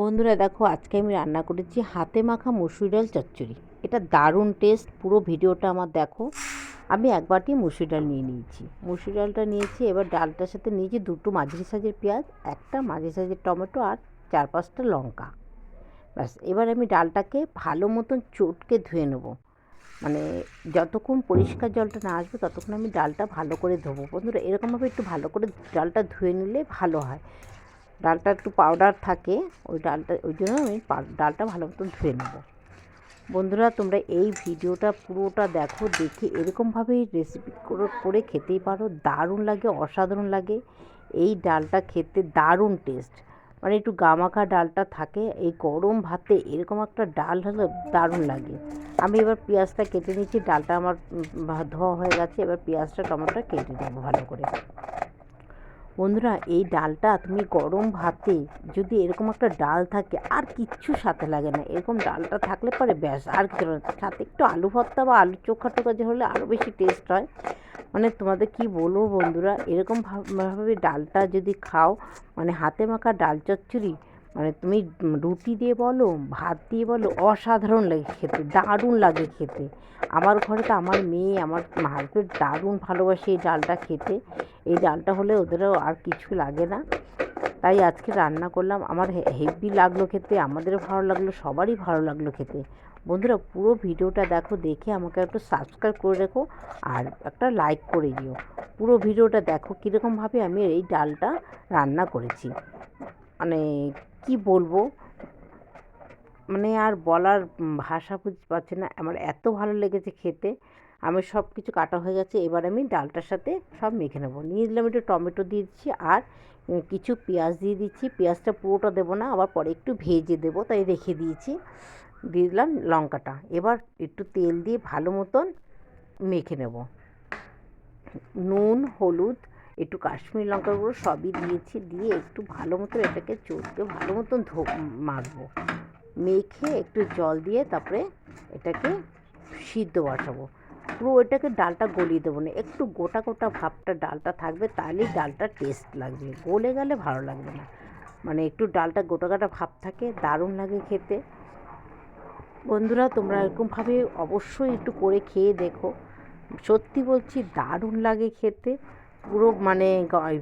বন্ধুরা দেখো, আজকে আমি রান্না করেছি হাতে মাখা মুসুর ডাল চচ্চড়ি। এটা দারুণ টেস্ট পুরো ভিডিওটা আমার দেখো। আমি এক বাটি মুসুর ডাল নিয়ে নিয়েছি। মুসুর ডালটা নিয়েছি, এবার ডালটার সাথে নিয়েছি দুটো মাঝারি সাইজের পেঁয়াজ, একটা মাঝারি সাইজের টমেটো আর চার পাঁচটা লঙ্কা। ব্যাস, এবার আমি ডালটাকে ভালো মতন চটকে ধুয়ে নেব। মানে যতক্ষণ পরিষ্কার জলটা না আসবে, ততক্ষণ আমি ডালটা ভালো করে ধোবো। বন্ধুরা, এরকমভাবে একটু ভালো করে ডালটা ধুয়ে নিলে ভালো হয়। ডালটা একটু পাউডার থাকে, ওই ডালটা, ওই জন্য আমি ডালটা ভালো মতন ধুয়ে নেব। বন্ধুরা, তোমরা এই ভিডিওটা পুরোটা দেখো, দেখে এরকমভাবেই রেসিপি করে খেতেই পারো। দারুণ লাগে, অসাধারণ লাগে। এই ডালটা খেতে দারুণ টেস্ট মানে একটু গামাখা ডালটা থাকে, এই গরম ভাতে এরকম একটা ডাল হলে দারুণ লাগে। আমি এবার পেঁয়াজটা কেটে নিচ্ছি, ডালটা আমার ধোয়া হয়ে গেছে, এবার পেঁয়াজটা টমেটোটা কেটে নেব ভালো করে। বন্ধুরা, এই ডালটা তুমি গরম ভাতে যদি এরকম একটা ডাল থাকে, আর কিচ্ছু সাথে লাগে না। এরকম ডালটা থাকলে পরে ব্যাস, আর কিছু সাথে একটু আলু ভর্তা বা আলু চোখা টোকা যে হলে আরও বেশি টেস্ট হয়। মানে তোমাদের কি বলব বন্ধুরা, এরকম ভাব- ভাবে ডালটা যদি খাও মানে হাতে মাখা ডাল চচ্চড়ি মানে তুমি রুটি দিয়ে বলো, ভাত দিয়ে বলো, অসাধারণ লাগে খেতে, দারুণ লাগে খেতে। আমার ঘরে তো আমার মেয়ে, আমার হাজবেন্ড দারুণ ভালোবাসে এই ডালটা খেতে। এই ডালটা হলে ওদেরও আর কিছু লাগে না। তাই আজকে রান্না করলাম, আমার হেভি লাগল খেতে, আমাদেরও ভালো লাগল, সবারই ভালো লাগল খেতে। বন্ধুরা, পুরো ভিডিওটা দেখো, দেখে আমাকে একটু সাবস্ক্রাইব করে রেখো আর একটা লাইক করে দিও। পুরো ভিডিওটা দেখো, কীরকমভাবে আমি এই ডালটা রান্না করেছি। মানে কি বলব? মানে আর বলার ভাষা বুঝতে পারছি না। আমার এত ভালো লেগেছে খেতে। আমি সব কিছু কাটা হয়ে গেছে। এবার আমি ডালটার সাথে সব মেখে নেব। নিয়ে দিলাম একটু টমেটো দিয়ে দিচ্ছি আর কিছু পেঁয়াজ দিয়ে দিচ্ছি। পেঁয়াজটা পুরোটা দেবো না, আবার পরে একটু ভেজে দেবো, তাই রেখে দিয়েছি। দিয়ে দিলাম লঙ্কাটা। এবার একটু তেল দিয়ে ভালো মতন মেখে নেব। নুন, হলুদ একটু কাশ্মীর লঙ্কার গুঁড়ো সবই দিয়েছি, দিয়ে একটু ভালো মতন এটাকে চটকে ভালো মতন ধো মাখবো। মেখে একটু জল দিয়ে তারপরে এটাকে সিদ্ধ বসাবো। পুরো ওইটাকে ডালটা গলিয়ে দেবো না, একটু গোটা গোটা ভাবটা ডালটা থাকবে, তাহলেই ডালটা টেস্ট লাগবে। গলে গেলে ভালো লাগবে না। মানে একটু ডালটা গোটা গোটা ভাব থাকে, দারুণ লাগে খেতে। বন্ধুরা, তোমরা এরকমভাবে অবশ্যই একটু করে খেয়ে দেখো। সত্যি বলছি, দারুণ লাগে খেতে। পুরো মানে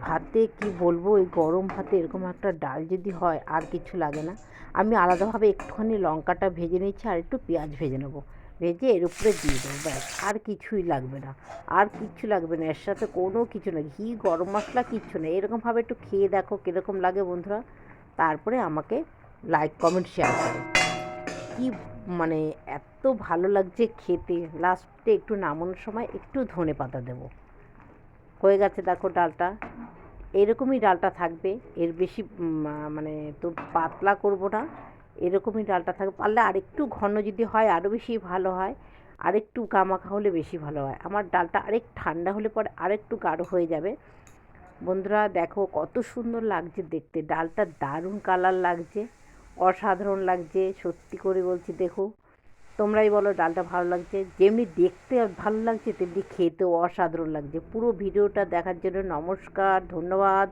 ভাতে কি বলব, এই গরম ভাতে এরকম একটা ডাল যদি হয়, আর কিছু লাগে না। আমি আলাদাভাবে একটুখানি লঙ্কাটা ভেজে নিচ্ছি, আর একটু পেঁয়াজ ভেজে নেব। ভেজে এর উপরে দিয়ে দেবো, ব্যাস, আর কিছুই লাগবে না। আর কিচ্ছু লাগবে না, এর সাথে কোনো কিছু না ঘি, গরম মশলা কিচ্ছু নেই। এরকমভাবে একটু খেয়ে দেখো কীরকম লাগে বন্ধুরা। তারপরে আমাকে লাইক কমেন্ট শেয়ার করো। কি মানে এত ভালো লাগছে খেতে। লাস্টে একটু নামানোর সময় একটু ধনে পাতা দেবো। হয়ে গেছে দেখো ডালটা। এরকমই ডালটা থাকবে। এর বেশি মানে তো পাতলা করব না। এরকমই ডালটা থাকবে। পারলে আরেকটু ঘন যদি হয় আরও বেশি ভালো হয়। আরেকটু গামাখা হলে বেশি ভালো হয়। আমার ডালটা আরেক ঠান্ডা হলে পরে আরেকটু গাঢ় হয়ে যাবে। বন্ধুরা, দেখো কত সুন্দর লাগছে দেখতে। ডালটা দারুণ কালার লাগছে। অসাধারণ লাগছে। সত্যি করে বলছি, দেখো। তোমরাই বলো ডালটা ভালো লাগছে। যেমনি দেখতে ভালো লাগছে, তেমনি খেতেও অসাধারণ লাগছে। পুরো ভিডিওটা দেখার জন্য নমস্কার, ধন্যবাদ।